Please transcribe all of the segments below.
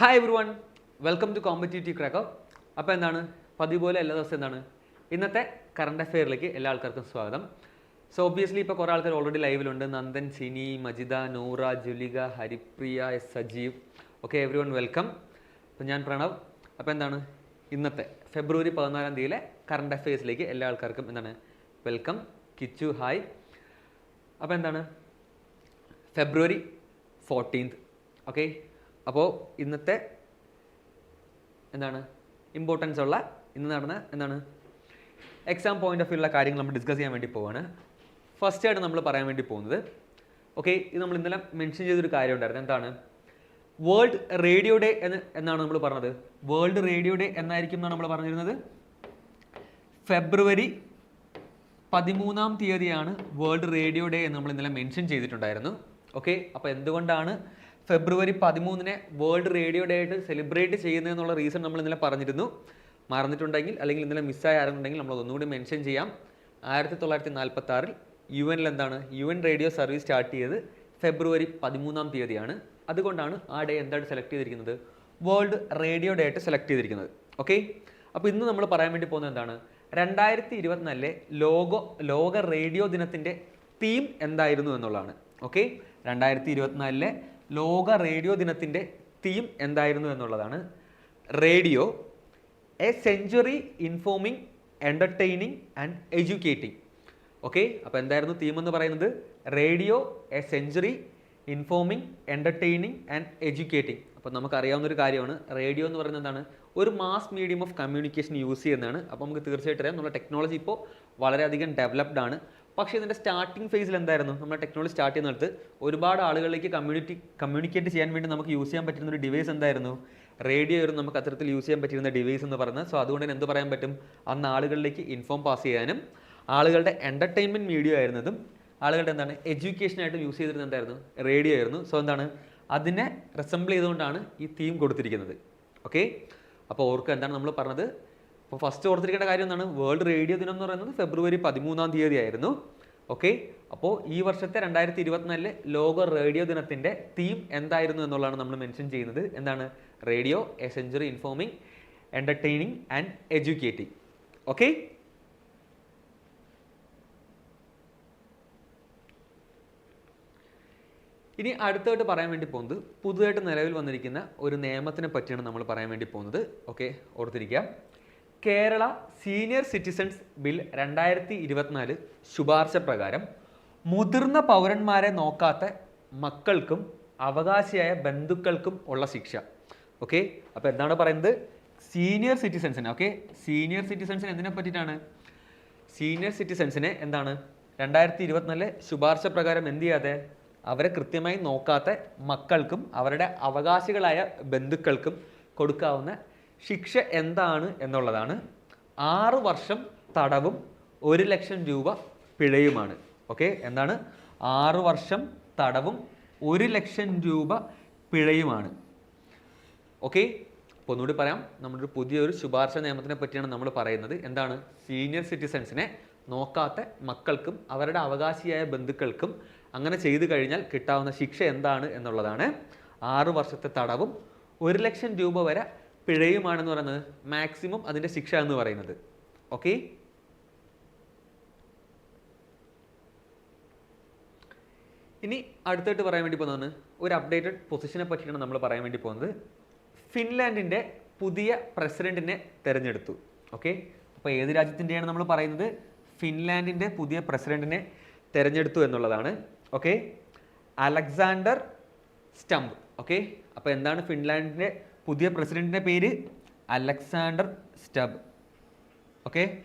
Hi everyone welcome to competitive cracko അപ്പോൾ എന്താണ്? പതിവ് പോലെ എല്ലാ ദിവസവും എന്താണ്? ഇന്നത്തെ കറണ്ട് അഫെയറിലേക്ക് എല്ലാ ആൾക്കാർക്കും സ്വാഗതം. സോ ഒബ്വിയസ്ലി ഇപ്പോൾ കുറേ ആൾക്കാർ already ലൈവിലുണ്ട് Nandan Sini Majida Noora Julika Haripriya S Sajeev. Okay everyone welcome അപ്പോൾ ഞാൻ പ്രണവ്. അപ്പോൾ എന്താണ്? ഇന്നത്തെ ഫെബ്രുവരി പതിനാലാം തീയതിയിലെ കറണ്ട് അഫെയർസിലേക്ക് എല്ലാ ആൾക്കാർക്കും എന്താണ്? വെൽക്കം കിച്ചു ഹായ് അപ്പോൾ എന്താണ്? ഫെബ്രുവരി ഫോർട്ടീൻത് ഓക്കെ അപ്പോൾ ഇന്നത്തെ എന്താണ്? ഇമ്പോർട്ടൻസ് ഉള്ള ഇന്ന് നടന്ന എന്താണ്? എക്സാം പോയിന്റ് ഓഫ് വ്യൂള്ള കാര്യങ്ങൾ നമ്മൾ ഡിസ്കസ് ചെയ്യാൻ വേണ്ടി പോവാണ്. ഫസ്റ്റ് ആയിട്ട് നമ്മൾ പറയാൻ വേണ്ടി പോകുന്നത് ഓക്കെ ഇത് നമ്മൾ ഇന്നലെ മെൻഷൻ ചെയ്തൊരു കാര്യം ഉണ്ടായിരുന്നു. എന്താണ്? വേൾഡ് റേഡിയോ ഡേ എന്ന് എന്നാണ് നമ്മൾ പറഞ്ഞത്. വേൾഡ് റേഡിയോ ഡേ എന്നായിരിക്കും എന്നാണ് നമ്മൾ പറഞ്ഞിരുന്നത്. ഫെബ്രുവരി പതിമൂന്നാം തീയതിയാണ് വേൾഡ് റേഡിയോ ഡേ എന്ന് നമ്മൾ ഇന്നലെ മെൻഷൻ ചെയ്തിട്ടുണ്ടായിരുന്നു. ഓക്കെ അപ്പോൾ എന്തുകൊണ്ടാണ് ഫെബ്രുവരി പതിമൂന്നിനെ വേൾഡ് റേഡിയോ ഡേ ആയിട്ട് സെലിബ്രേറ്റ് ചെയ്യുന്നത് എന്നുള്ള റീസൺ നമ്മൾ ഇന്നലെ പറഞ്ഞിരുന്നു. മറന്നിട്ടുണ്ടെങ്കിൽ അല്ലെങ്കിൽ ഇന്നലെ മിസ്സായ ആരെന്നുണ്ടെങ്കിൽ നമ്മൾ ഒന്നുകൂടി മെൻഷൻ ചെയ്യാം. ആയിരത്തി തൊള്ളായിരത്തി നാൽപ്പത്തി ആറിൽ യു എനിൽ എന്താണ്? U N radio service start ചെയ്തത് ഫെബ്രുവരി പതിമൂന്നാം തീയതിയാണ്. അതുകൊണ്ടാണ് ആ ഡേ എന്താണ് സെലക്ട് ചെയ്തിരിക്കുന്നത്? വേൾഡ് റേഡിയോ ഡേ ആയിട്ട് സെലക്ട് ചെയ്തിരിക്കുന്നത്. ഓക്കെ? അപ്പോൾ ഇന്ന് നമ്മൾ പറയാൻ വേണ്ടി പോകുന്നത് എന്താണ്? രണ്ടായിരത്തി ഇരുപത്തിനാലിലെ ലോക ലോക റേഡിയോ ദിനത്തിന്റെ തീം എന്തായിരുന്നു എന്നുള്ളതാണ്. ഓക്കെ? രണ്ടായിരത്തി ഇരുപത്തിനാലിലെ ലോക റേഡിയോ ദിനത്തിന്റെ തീം എന്തായിരുന്നു എന്നുള്ളതാണ്. Radio a century informing entertaining and educating. Okay അപ്പോൾ എന്തായിരുന്നു തീം എന്ന് പറയുന്നത്? Radio a century informing entertaining and educating. അപ്പോൾ നമുക്കറിയാവുന്ന ഒരു കാര്യമാണ്. റേഡിയോ എന്ന് പറയുന്നത് എന്താണ്? ഒരു mass medium of communication use ചെയ്യുന്നതാണ്. അപ്പോൾ നമുക്ക് തീർച്ചയായിട്ടും അറിയാം. നമ്മുടെ ടെക്നോളജി ഇപ്പോൾ വളരെയധികം ഡെവലപ്ഡ് ആണ്. പക്ഷേ ഇതിന്റെ സ്റ്റാർട്ടിംഗ് ഫേസിൽ എന്തായിരുന്നു? നമ്മുടെ ടെക്നോളജി സ്റ്റാർട്ട് ചെയ്യുന്നിടത്ത് ഒരുപാട് ആളുകളിലേക്ക് കമ്മ്യൂണിറ്റി കമ്മ്യൂണിക്കേറ്റ് ചെയ്യാൻ വേണ്ടി നമുക്ക് യൂസ് ചെയ്യാൻ പറ്റുന്ന ഒരു ഡിവൈസ് എന്തായിരുന്നു? റേഡിയോ ആയിരുന്നു നമുക്ക് അത്തരത്തിൽ യൂസ് ചെയ്യാൻ പറ്റിയിരുന്ന ഡിവൈസ് എന്ന് പറയുന്നത്. സോ അതുകൊണ്ട് തന്നെ എന്ത് പറയാൻ പറ്റും? അന്ന് ആളുകളിലേക്ക് ഇൻഫോം പാസ് ചെയ്യാനും ആളുകളുടെ എന്റർടൈൻമെന്റ് മീഡിയ ആയിരുന്നതും ആളുകളുടെ എന്താണ് എഡ്യൂക്കേഷനായിട്ടും യൂസ് ചെയ്തിരുന്നത് എന്തായിരുന്നു? റേഡിയോ ആയിരുന്നു. സോ എന്താണ്? അതിനെ റെസംബിൾ ചെയ്തുകൊണ്ടാണ് ഈ തീം കൊടുത്തിരിക്കുന്നത്. ഓക്കെ അപ്പോൾ ഓർക്കുക എന്താണ് നമ്മൾ പറഞ്ഞത്? അപ്പോൾ ഫസ്റ്റ് ഓർത്തിരിക്കേണ്ട കാര്യം എന്താണ്? വേൾഡ് റേഡിയോ ദിനം എന്ന് പറയുന്നത് ഫെബ്രുവരി പതിമൂന്നാം തീയതി ആയിരുന്നു ഓക്കെ അപ്പോൾ ഈ വർഷത്തെ രണ്ടായിരത്തി ഇരുപത്തിനാലിലെ ലോക റേഡിയോ ദിനത്തിന്റെ തീം എന്തായിരുന്നു എന്നുള്ളതാണ് നമ്മൾ മെൻഷൻ ചെയ്യുന്നത്. എന്താണ്? Radio a century informing entertaining and educating okay ഇനി അടുത്തായിട്ട് പറയാൻ വേണ്ടി പോകുന്നത് പുതുതായിട്ട് നിലവിൽ വന്നിരിക്കുന്ന ഒരു നിയമത്തിനെ പറ്റിയാണ് നമ്മൾ പറയാൻ വേണ്ടി പോകുന്നത്. ഓക്കെ ഓർത്തിരിക്കുക. കേരള സീനിയർ സിറ്റിസൺസ് ബിൽ രണ്ടായിരത്തി ഇരുപത്തിനാല് ശുപാർശ പ്രകാരം മുതിർന്ന പൗരന്മാരെ നോക്കാത്ത മക്കൾക്കും അവകാശിയായ ബന്ധുക്കൾക്കും ഉള്ള ശിക്ഷ. ഓക്കെ അപ്പോൾ എന്താണ് പറയുന്നത്? സീനിയർ സിറ്റിസൺസിന് ഓക്കെ സീനിയർ സിറ്റിസൺസിന് എന്തിനെ പറ്റിയിട്ടാണ്? സീനിയർ സിറ്റിസൺസിനെ എന്താണ്? രണ്ടായിരത്തി ഇരുപത്തിനാലിലെ ശുപാർശ പ്രകാരം എന്ത് ചെയ്യാതെ? അവരെ കൃത്യമായി നോക്കാത്ത മക്കൾക്കും അവരുടെ അവകാശികളായ ബന്ധുക്കൾക്കും കൊടുക്കാവുന്ന ശിക്ഷ എന്താണ് എന്നുള്ളതാണ്. ആറ് വർഷം തടവും ഒരു ലക്ഷം രൂപ പിഴയുമാണ്. ഓക്കെ? എന്താണ്? ആറ് വർഷം തടവും ഒരു ലക്ഷം രൂപ പിഴയുമാണ്. ഓക്കെ? അപ്പോൾ ഒന്നുകൂടി പറയാം. നമ്മളൊരു പുതിയൊരു ശുപാർശ നിയമത്തിനെ പറ്റിയാണ് നമ്മൾ പറയുന്നത്. എന്താണ്? സീനിയർ സിറ്റിസൺസിനെ നോക്കാത്ത മക്കൾക്കും അവരുടെ അവകാശിയായ ബന്ധുക്കൾക്കും അങ്ങനെ ചെയ്തു കഴിഞ്ഞാൽ കിട്ടാവുന്ന ശിക്ഷ എന്താണ് എന്നുള്ളതാണ്. ആറു വർഷത്തെ തടവും ഒരു ലക്ഷം രൂപ വരെ പിഴയുമാണെന്ന് പറയുന്നത് മാക്സിമം അതിന്റെ ശിക്ഷ എന്ന് പറയുന്നത്. ഓക്കെ ഇനി അടുത്തായിട്ട് പറയാൻ വേണ്ടി പോകുന്നതാണ് ഒരു അപ്ഡേറ്റഡ് പൊസിഷനെ പറ്റിയാണ് നമ്മൾ പറയാൻ വേണ്ടി പോകുന്നത്. ഫിൻലാൻഡിന്റെ പുതിയ പ്രസിഡന്റിനെ തിരഞ്ഞെടുത്തു. ഓക്കെ അപ്പോൾ ഏത് രാജ്യത്തിന്റെയാണ് നമ്മൾ പറയുന്നത്? ഫിൻലാൻഡിന്റെ പുതിയ പ്രസിഡന്റിനെ തിരഞ്ഞെടുത്തു എന്നുള്ളതാണ്. Okay Alexander stump. ഓക്കെ അപ്പോൾ എന്താണ് ഫിൻലാൻഡിന്റെ പുതിയ പ്രസിഡന്റിന്റെ പേര് അലക്സാണ്ടർ സ്റ്റബ്. ഓക്കെ?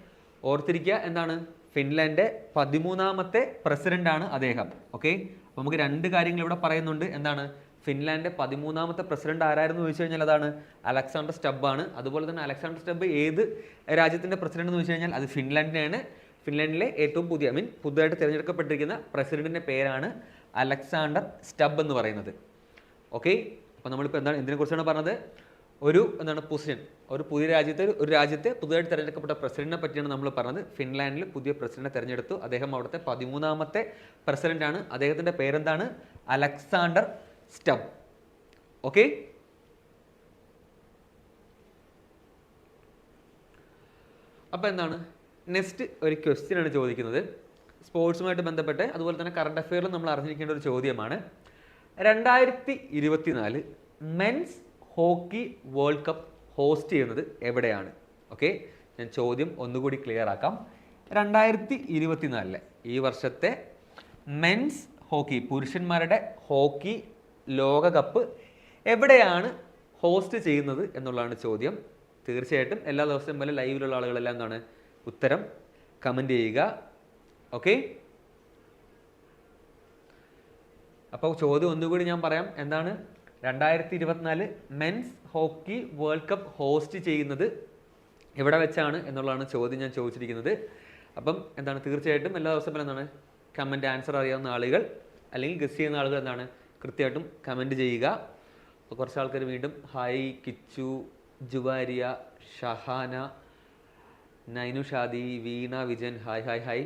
ഓർത്തിരിക്കുക എന്താണ്? ഫിൻലാൻഡ് പതിമൂന്നാമത്തെ പ്രസിഡന്റാണ് അദ്ദേഹം. ഓക്കെ? അപ്പോൾ നമുക്ക് രണ്ട് കാര്യങ്ങൾ ഇവിടെ പറയുന്നുണ്ട്. എന്താണ്? ഫിൻലാൻഡ് പതിമൂന്നാമത്തെ പ്രസിഡന്റ് ആരായിരുന്നു ചോദിച്ചു കഴിഞ്ഞാൽ അതാണ് അലക്സാണ്ടർ സ്റ്റബ് ആണ്. അതുപോലെ തന്നെ അലക്സാണ്ടർ സ്റ്റബ് ഏത് രാജ്യത്തിന്റെ പ്രസിഡന്റ് എന്ന് ചോദിച്ചു കഴിഞ്ഞാൽ അത് ഫിൻലാൻഡിനെയാണ്. ഫിൻലാൻഡിലെ ഏറ്റവും പുതിയ ഐ മീൻ പുതുതായിട്ട് തിരഞ്ഞെടുക്കപ്പെട്ടിരിക്കുന്ന പ്രസിഡന്റിന്റെ പേരാണ് അലക്സാണ്ടർ സ്റ്റബ് എന്ന് പറയുന്നത്. ഓക്കെ? അപ്പോൾ നമ്മളിപ്പോൾ എന്താണ് എന്തിനെക്കുറിച്ചാണ് പറഞ്ഞത്? ഒരു എന്താണ് പൊസിഷൻ ഒരു പുതിയ രാജ്യത്തെ ഒരു രാജ്യത്തെ പുതുതായിട്ട് തിരഞ്ഞെടുക്കപ്പെട്ട പ്രസിഡന്റിനെ പറ്റിയാണ് നമ്മൾ പറഞ്ഞത്. ഫിൻലാൻഡിൽ പുതിയ പ്രസിഡന്റിനെ തിരഞ്ഞെടുത്തു. അദ്ദേഹം അവിടുത്തെ പതിമൂന്നാമത്തെ പ്രസിഡന്റാണ് അദ്ദേഹത്തിന്റെ പേരെന്താണ്? Alexander stub. ഓക്കെ അപ്പോൾ എന്താണ്? നെക്സ്റ്റ് ഒരു ക്വസ്റ്റ്യനാണ് ചോദിക്കുന്നത്. സ്പോർട്സുമായിട്ട് ബന്ധപ്പെട്ട് അതുപോലെ തന്നെ കറണ്ട് അഫെയറിൽ നമ്മൾ അറിഞ്ഞിരിക്കേണ്ട ഒരു ചോദ്യമാണ്. രണ്ടായിരത്തി ഇരുപത്തിനാല് men's hockey world cup host ചെയ്യുന്നത് എവിടെയാണ്? ഓക്കെ ഞാൻ ചോദ്യം ഒന്നുകൂടി ക്ലിയർ ആക്കാം. രണ്ടായിരത്തി ഇരുപത്തിനാലിലെ ഈ വർഷത്തെ മെൻസ് ഹോക്കി പുരുഷന്മാരുടെ ഹോക്കി ലോകകപ്പ് എവിടെയാണ് ഹോസ്റ്റ് ചെയ്യുന്നത് എന്നുള്ളതാണ് ചോദ്യം. തീർച്ചയായിട്ടും എല്ലാ ദിവസവും പോലെ ലൈവിലുള്ള ആളുകളെല്ലാം എന്താണ്? ഉത്തരം കമന്റ് ചെയ്യുക. ഓക്കെ അപ്പോൾ ചോദ്യം ഒന്നുകൂടി ഞാൻ പറയാം. എന്താണ്? രണ്ടായിരത്തി ഇരുപത്തിനാല് men's hockey world cup host ചെയ്യുന്നത് എവിടെ വെച്ചാണ് എന്നുള്ളതാണ് ചോദ്യം ഞാൻ ചോദിച്ചിരിക്കുന്നത്. അപ്പം എന്താണ്? തീർച്ചയായിട്ടും എല്ലാ ദിവസവും എന്താണ്? കമന്റ് ആൻസർ അറിയാവുന്ന ആളുകൾ അല്ലെങ്കിൽ ഗസ് ചെയ്യുന്ന ആളുകൾ എന്താണ്? കൃത്യമായിട്ടും കമന്റ് ചെയ്യുക. അപ്പോൾ കുറച്ച് ആൾക്കാർ വീണ്ടും hi Kichu Juvairiya Shahana Nainu Shadi Veena Vijayan hi hi hi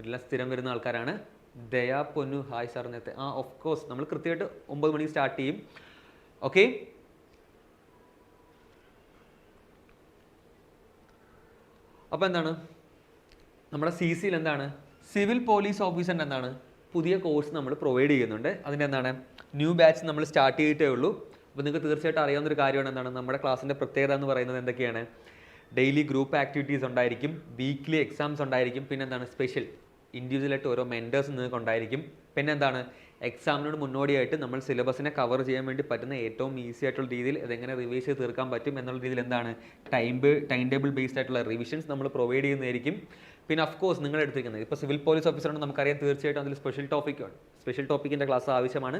എല്ലാം സ്ഥിരം വരുന്ന ആൾക്കാരാണ്. ദയാ പൊന്നു ഹായ് സാർ നേരത്തെ ആ ഓഫ് കോഴ്സ് നമ്മൾ കൃത്യമായിട്ട് ഒമ്പത് മണിക്ക് സ്റ്റാർട്ട് ചെയ്യും. ഓക്കെ അപ്പോൾ എന്താണ്? നമ്മുടെ സി സിയിൽ എന്താണ്? സിവിൽ പോലീസ് ഓഫീസറിന്റെ എന്താണ്? പുതിയ കോഴ്സ് നമ്മൾ പ്രൊവൈഡ് ചെയ്യുന്നുണ്ട്. അതിന്റെ എന്താണ്? ന്യൂ ബാച്ച് നമ്മൾ സ്റ്റാർട്ട് ചെയ്തിട്ടേ ഉള്ളൂ. അപ്പോൾ നിങ്ങൾക്ക് തീർച്ചയായിട്ടും അറിയാവുന്ന ഒരു കാര്യമാണ് എന്താണ്? നമ്മുടെ ക്ലാസ്സിന്റെ പ്രത്യേകത എന്ന് പറയുന്നത് എന്തൊക്കെയാണ്? ഡെയിലി ഗ്രൂപ്പ് ആക്ടിവിറ്റീസ് ഉണ്ടായിരിക്കും. വീക്ക്ലി എക്സാംസ് ഉണ്ടായിരിക്കും. പിന്നെ എന്താണ്? സ്പെഷ്യൽ ഇൻഡിവിജ്വലായിട്ട് ഓരോ മെന്റേഴ്സ് നിങ്ങൾക്ക് ഉണ്ടായിരിക്കും പിന്നെ എന്താണ് എക്സാമിനോട് മുന്നോടിയായിട്ട് നമ്മൾ സിലബസിനെ കവർ ചെയ്യാൻ വേണ്ടി പറ്റുന്ന ഏറ്റവും ഈസി ആയിട്ടുള്ള രീതിയിൽ ഇതെങ്ങനെ റിവൈസ് ചെയ്ത് തീർക്കാൻ പറ്റും എന്നുള്ള രീതിയിൽ എന്താണ്? ടൈം ടൈം ടേബിൾ ബേസ്ഡ് ആയിട്ടുള്ള റിവിഷൻസ് നമ്മൾ പ്രൊവൈഡ് ചെയ്യുന്നതായിരിക്കും. പിന്നെ ഓഫ് കോഴ്സ് നിങ്ങൾ എടുത്തിരിക്കുന്നത്. ഇപ്പോൾ സിവിൽ പോലീസ് ഓഫീസറാണ് നമുക്കറിയാം തീർച്ചയായിട്ടും അതിൽ സ്പെഷ്യൽ ടോപ്പിക്കാണ് സ്പെഷ്യൽ ടോപ്പിക്കിന്റെ ക്ലാസ് ആവശ്യമാണ്.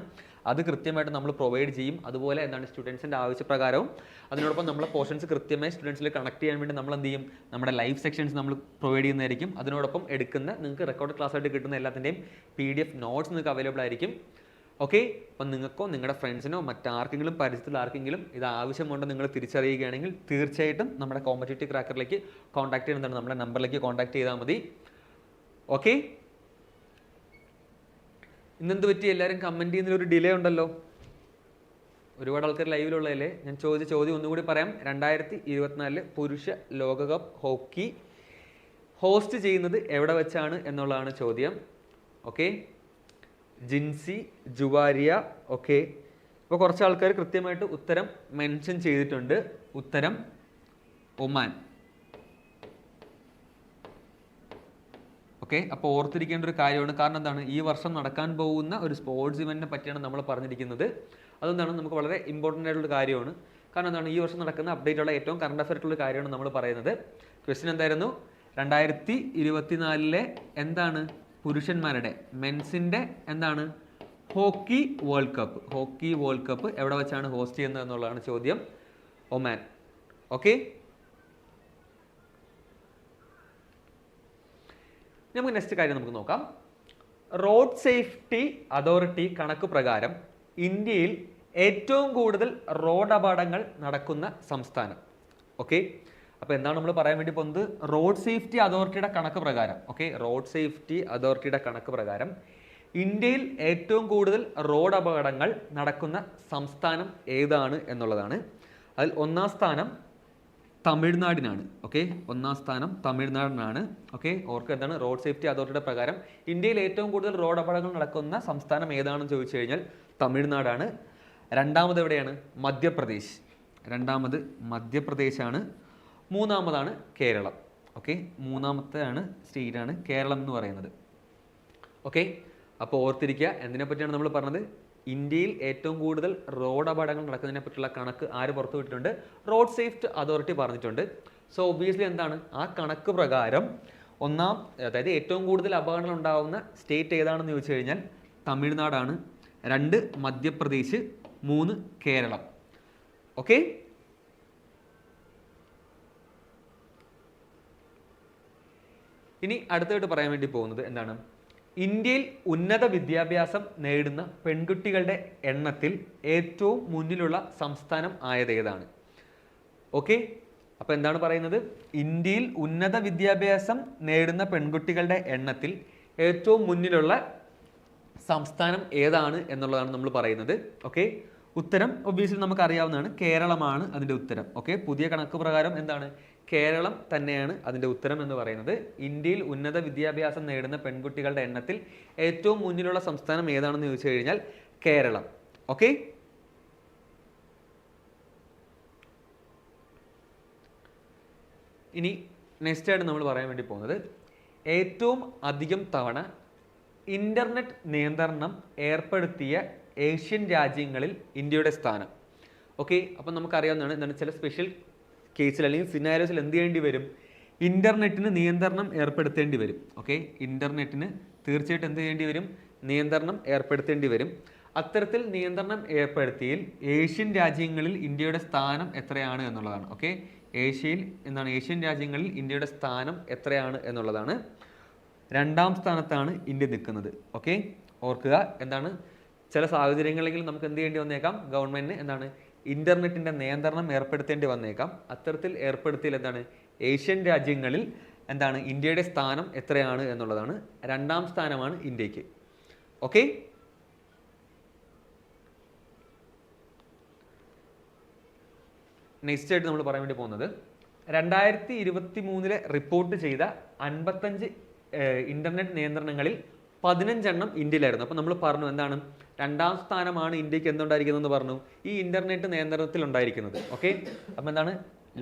അത് കൃത്യമായിട്ട് നമ്മൾ പ്രൊവൈഡ് ചെയ്യും. അതുപോലെ എന്താണ് സ്റ്റുഡൻസിന്റെ ആവശ്യപ്രകാരവും. അതിനോടൊപ്പം നമ്മളെ പോർഷൻസ് കൃത്യമായി സ്റ്റുഡൻസിൽ കണക്ട് ചെയ്യാൻ വേണ്ടി നമ്മൾ എന്ത് ചെയ്യും? നമ്മുടെ ലൈവ് സെക്ഷൻസ് നമ്മൾ പ്രൊവൈഡ് ചെയ്യുന്നതായിരിക്കും. അതിനോടൊപ്പം എടുക്കുന്ന നിങ്ങൾക്ക് റെക്കോർഡ് ക്ലാസ് ആയിട്ട് കിട്ടുന്ന എല്ലാത്തിന്റെയും പി ഡി എഫ് നോട്ട്സ് നിങ്ങൾക്ക് അവൈലബിൾ ആയിരിക്കും. ഓക്കെ? അപ്പം നിങ്ങൾക്കോ നിങ്ങളുടെ ഫ്രണ്ട്സിനോ മറ്റാർക്കെങ്കിലും പരിചയത്തിൽ ആർക്കെങ്കിലും ഇത് ആവശ്യമുണ്ടോ നിങ്ങൾ തിരിച്ചറിയുകയാണെങ്കിൽ തീർച്ചയായിട്ടും നമ്മുടെ കോമ്പറ്റേറ്റീവ് ക്രാക്കറിലേക്ക് കോൺടാക്ട് ചെയ്യുന്നതാണ് നമ്മുടെ നമ്പറിലേക്ക് കോൺടാക്ട് ചെയ്താൽ മതി. ഓക്കെ? ഇന്നെന്ത് പറ്റി? എല്ലാവരും കമന്റ് ചെയ്യുന്നതിൽ ഒരു ഡിലേ ഉണ്ടല്ലോ. ഒരുപാട് ആൾക്കാർ ലൈവിലുള്ളതല്ലേ ഞാൻ ചോദിച്ച ചോദ്യം ഒന്നുകൂടി പറയാം. രണ്ടായിരത്തി ഇരുപത്തിനാലിൽ പുരുഷ ലോകകപ്പ് ഹോക്കി ഹോസ്റ്റ് ചെയ്യുന്നത് എവിടെ വെച്ചാണ് എന്നുള്ളതാണ് ചോദ്യം. ഓക്കെ? ജിൻസി ജുവാരിയ ഓക്കെ. ഇപ്പോൾ കുറച്ച് ആൾക്കാർ കൃത്യമായിട്ട് ഉത്തരം മെൻഷൻ ചെയ്തിട്ടുണ്ട്. ഉത്തരം ഒമാൻ. ഓക്കെ അപ്പോൾ ഓർത്തിരിക്കേണ്ട ഒരു കാര്യമാണ്. കാരണം എന്താണ്? ഈ വർഷം നടക്കാൻ പോകുന്ന ഒരു സ്പോർട്സ് ഇവന്റിനെ പറ്റിയാണ് നമ്മൾ പറഞ്ഞിരിക്കുന്നത്. അതെന്താണ്? നമുക്ക് വളരെ ഇമ്പോർട്ടന്റ് ആയിട്ടുള്ള കാര്യമാണ്. കാരണം എന്താണ്? ഈ വർഷം നടക്കുന്ന അപ്ഡേറ്റുള്ള ഏറ്റവും കറണ്ട് അഫയർ ആയിട്ടുള്ള കാര്യമാണ് നമ്മൾ പറയുന്നത്. ക്വസ്റ്റ്യൻ എന്തായിരുന്നു? രണ്ടായിരത്തി ഇരുപത്തിനാലിലെ എന്താണ്? പുരുഷന്മാരുടെ മെൻസിന്റെ എന്താണ്? Hockey world cup hockey world cup എവിടെ വെച്ചാണ് ഹോസ്റ്റ് ചെയ്യുന്നത് എന്നുള്ളതാണ് ചോദ്യം. ഒമാൻ. ഓക്കെ നമുക്ക് നെക്സ്റ്റ് കാര്യം നമുക്ക് നോക്കാം. റോഡ് സേഫ്റ്റി അതോറിറ്റി കണക്ക് പ്രകാരം ഇന്ത്യയിൽ ഏറ്റവും കൂടുതൽ റോഡ് അപകടങ്ങൾ നടക്കുന്ന സംസ്ഥാനം. ഓക്കെ അപ്പോൾ എന്താണ് നമ്മൾ പറയാൻ വേണ്ടി പോകുന്നത്? റോഡ് സേഫ്റ്റി അതോറിറ്റിയുടെ കണക്ക് പ്രകാരം. ഓക്കെ റോഡ് സേഫ്റ്റി അതോറിറ്റിയുടെ കണക്ക് പ്രകാരം ഇന്ത്യയിൽ ഏറ്റവും കൂടുതൽ റോഡ് അപകടങ്ങൾ നടക്കുന്ന സംസ്ഥാനം ഏതാണ് എന്നുള്ളതാണ്. അതിൽ ഒന്നാം സ്ഥാനം തമിഴ്നാടിനാണ്. ഓക്കെ ഒന്നാം സ്ഥാനം തമിഴ്നാടിനാണ്. ഓക്കെ ഓർക്ക് എന്താണ്? റോഡ് സേഫ്റ്റി അതോറിറ്റിയുടെ പ്രകാരം ഇന്ത്യയിൽ ഏറ്റവും കൂടുതൽ റോഡ് അപകടങ്ങൾ നടക്കുന്ന സംസ്ഥാനം ഏതാണെന്ന് ചോദിച്ചു കഴിഞ്ഞാൽ തമിഴ്നാടാണ്. രണ്ടാമത് എവിടെയാണ്? മധ്യപ്രദേശ്. രണ്ടാമത് മധ്യപ്രദേശാണ്. മൂന്നാമതാണ് കേരളം. ഓക്കെ മൂന്നാമത്തെയാണ് സ്റ്റേറ്റാണ് കേരളം എന്ന് പറയുന്നത്. ഓക്കെ അപ്പോൾ ഓർത്തിരിക്കുക എന്തിനെ പറ്റിയാണ് നമ്മൾ പറഞ്ഞത്? ഇന്ത്യയിൽ ഏറ്റവും കൂടുതൽ റോഡ് അപകടങ്ങൾ നടക്കുന്നതിനെ പറ്റിയുള്ള കണക്ക് ആര് പുറത്തുവിട്ടിട്ടുണ്ട് റോഡ് സേഫ്റ്റി അതോറിറ്റി പറഞ്ഞിട്ടുണ്ട്. സോ ഒബിയസ്ലി എന്താണ്? ആ കണക്ക് പ്രകാരം ഒന്നാം അതായത് ഏറ്റവും കൂടുതൽ അപകടങ്ങൾ ഉണ്ടാകുന്ന സ്റ്റേറ്റ് ഏതാണെന്ന് ചോദിച്ചു കഴിഞ്ഞാൽ തമിഴ്നാടാണ്. രണ്ട് മധ്യപ്രദേശ്. മൂന്ന് കേരളം. ഓക്കെ ഇനി അടുത്തായിട്ട് പറയാൻ വേണ്ടി പോകുന്നത് എന്താണ്? ഇന്ത്യയിൽ ഉന്നത വിദ്യാഭ്യാസം നേടുന്ന പെൺകുട്ടികളുടെ എണ്ണത്തിൽ ഏറ്റവും മുന്നിലുള്ള സംസ്ഥാനം ആയത് ഏതാണ്? ഓക്കെ? അപ്പോൾ എന്താണ് പറയുന്നത്? ഇന്ത്യയിൽ ഉന്നത വിദ്യാഭ്യാസം നേടുന്ന പെൺകുട്ടികളുടെ എണ്ണത്തിൽ ഏറ്റവും മുന്നിലുള്ള സംസ്ഥാനം ഏതാണ് എന്നുള്ളതാണ് നമ്മൾ പറയുന്നത്. ഓക്കെ? ഉത്തരം ഒബ്വിയസ്ലി നമുക്ക് അറിയാവുന്നതാണ് കേരളമാണ് അതിന്റെ ഉത്തരം. ഓക്കെ? പുതിയ കണക്ക് പ്രകാരം എന്താണ്? കേരളം തന്നെയാണ് അതിന്റെ ഉത്തരം എന്ന് പറയുന്നത്. ഇന്ത്യയിൽ ഉന്നത വിദ്യാഭ്യാസം നേടുന്ന പെൺകുട്ടികളുടെ എണ്ണത്തിൽ ഏറ്റവും മുന്നിലുള്ള സംസ്ഥാനം ഏതാണെന്ന് ചോദിച്ചു കഴിഞ്ഞാൽ കേരളം. ഓക്കെ? ഇനി നെക്സ്റ്റ് ആയിട്ട് നമ്മൾ പറയാൻ വേണ്ടി പോകുന്നത്. ഏറ്റവും അധികം തവണ ഇന്റർനെറ്റ് നിയന്ത്രണം ഏർപ്പെടുത്തിയ ഏഷ്യൻ രാജ്യങ്ങളിൽ ഇന്ത്യയുടെ സ്ഥാനം. ഓക്കെ? അപ്പം നമുക്കറിയാവുന്നതാണ് എന്താണ്? ചില സ്പെഷ്യൽ കേസിൽ അല്ലെങ്കിൽ സിനാരിയോസിൽ എന്ത് ചെയ്യേണ്ടി വരും? ഇന്റർനെറ്റിന് നിയന്ത്രണം ഏർപ്പെടുത്തേണ്ടി വരും. ഓക്കെ ഇന്റർനെറ്റിന് തീർച്ചയായിട്ടും എന്ത് ചെയ്യേണ്ടി വരും? നിയന്ത്രണം ഏർപ്പെടുത്തേണ്ടി വരും. അത്തരത്തിൽ നിയന്ത്രണം ഏർപ്പെടുത്തിയിൽ ഏഷ്യൻ രാജ്യങ്ങളിൽ ഇന്ത്യയുടെ സ്ഥാനം എത്രയാണ് എന്നുള്ളതാണ്. ഓക്കെ ഏഷ്യയിൽ എന്താണ്? ഏഷ്യൻ രാജ്യങ്ങളിൽ ഇന്ത്യയുടെ സ്ഥാനം എത്രയാണ് എന്നുള്ളതാണ്. രണ്ടാം സ്ഥാനത്താണ് ഇന്ത്യ നിൽക്കുന്നത്. ഓക്കെ ഓർക്കുക എന്താണ്? ചില സാഹചര്യങ്ങളെങ്കിലും നമുക്ക് എന്ത് ചെയ്യേണ്ടി വന്നേക്കാം? ഗവൺമെന്റിന് എന്താണ്? ഇന്റർനെറ്റിന്റെ നിയന്ത്രണം ഏർപ്പെടുത്തേണ്ടി വന്നേക്കാം. അത്തരത്തിൽ ഏർപ്പെടുത്തിയാൽ എന്താണ്? ഏഷ്യൻ രാജ്യങ്ങളിൽ എന്താണ്? ഇന്ത്യയുടെ സ്ഥാനം എത്രയാണ് എന്നുള്ളതാണ് രണ്ടാം സ്ഥാനമാണ് ഇന്ത്യയ്ക്ക്. ഓക്കെ? നെക്സ്റ്റ് ആയിട്ട് നമ്മൾ പറയാൻ വേണ്ടി പോകുന്നത് രണ്ടായിരത്തി ഇരുപത്തി മൂന്നിലെ റിപ്പോർട്ട് ചെയ്ത അൻപത്തഞ്ച് ഇന്റർനെറ്റ് നിയന്ത്രണങ്ങളിൽ പതിനഞ്ചെണ്ണം ഇന്ത്യയിലായിരുന്നു. അപ്പോൾ നമ്മൾ പറഞ്ഞു എന്താണ്? രണ്ടാം സ്ഥാനമാണ് ഇന്ത്യയ്ക്ക് എന്തുണ്ടായിരിക്കുന്നത് എന്ന് പറഞ്ഞു. ഈ ഇന്റർനെറ്റ് നിയന്ത്രണത്തിൽ ഉണ്ടായിരിക്കുന്നത് ഓക്കെ അപ്പം എന്താണ്?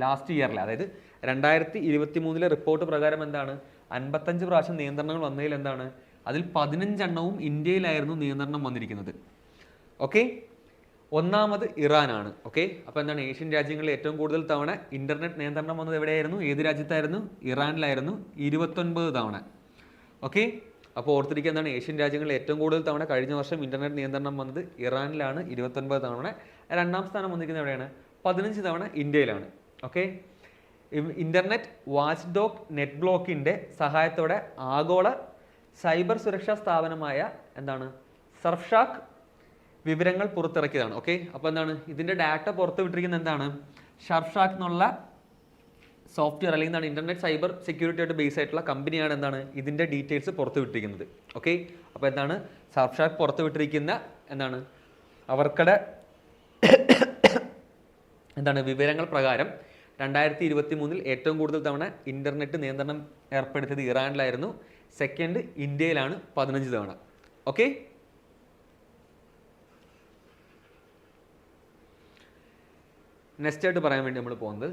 ലാസ്റ്റ് ഇയറിൽ അതായത് രണ്ടായിരത്തി ഇരുപത്തി മൂന്നിലെ റിപ്പോർട്ട് പ്രകാരം എന്താണ്? അൻപത്തഞ്ച് പ്രാവശ്യം നിയന്ത്രണങ്ങൾ വന്നതിൽ എന്താണ്? അതിൽ പതിനഞ്ചെണ്ണവും ഇന്ത്യയിലായിരുന്നു നിയന്ത്രണം വന്നിരിക്കുന്നത്. ഓക്കെ ഒന്നാമത് ഇറാനാണ്. ഓക്കെ അപ്പോൾ എന്താണ്? ഏഷ്യൻ രാജ്യങ്ങളിൽ ഏറ്റവും കൂടുതൽ തവണ ഇന്റർനെറ്റ് നിയന്ത്രണം വന്നത് എവിടെയായിരുന്നു? ഏത് രാജ്യത്തായിരുന്നു? ഇറാനിലായിരുന്നു. ഇരുപത്തൊൻപത് തവണ. ഓക്കെ അപ്പോൾ ഓർത്തിരിക്കുക എന്താണ് ഏഷ്യൻ രാജ്യങ്ങളിൽ ഏറ്റവും കൂടുതൽ തവണ കഴിഞ്ഞ വർഷം ഇന്റർനെറ്റ് നിയന്ത്രണം വന്നത് ഇറാനിലാണ് ഇരുപത്തൊൻപത് തവണ. രണ്ടാം സ്ഥാനം വന്നിരിക്കുന്നത് എവിടെയാണ്? പതിനഞ്ച് തവണ ഇന്ത്യയിലാണ്. Okay internet watchdog net ബ്ലോക്കിന്റെ സഹായത്തോടെ ആഗോള സൈബർ സുരക്ഷാ സ്ഥാപനമായ എന്താണ്? സർഫ്ഷാക്ക് വിവരങ്ങൾ പുറത്തിറക്കിയതാണ്. ഓക്കെ അപ്പോൾ എന്താണ്? ഇതിന്റെ ഡാറ്റ പുറത്തു വിട്ടിരിക്കുന്നത് എന്താണ്? ഷർഫ്ഷാക്ക് എന്നുള്ള സോഫ്റ്റ്വെയർ അല്ലെങ്കിൽ എന്താണ് ഇന്റർനെറ്റ് സൈബർ സെക്യൂരിറ്റി ആയിട്ട് ബേസ് ആയിട്ടുള്ള കമ്പനിയാണ് എന്താണ് ഇതിന്റെ ഡീറ്റെയിൽസ് പുറത്തു വിട്ടിരിക്കുന്നത്. ഓക്കെ അപ്പോൾ എന്താണ്? സർഫ്ഷാക്ക് പുറത്തു വിട്ടിരിക്കുന്ന എന്താണ്? അവർക്കടെ എന്താണ് വിവരങ്ങൾ പ്രകാരം രണ്ടായിരത്തി ഇരുപത്തി മൂന്നിൽ ഏറ്റവും കൂടുതൽ തവണ ഇന്റർനെറ്റ് നിയന്ത്രണം ഏർപ്പെടുത്തിയത് ഇറാനിലായിരുന്നു. സെക്കൻഡ് ഇന്ത്യയിലാണ് പതിനഞ്ച് തവണ. ഓക്കെ നെക്സ്റ്റ് ആയിട്ട് പറയാൻ വേണ്ടി നമ്മൾ പോകുന്നത്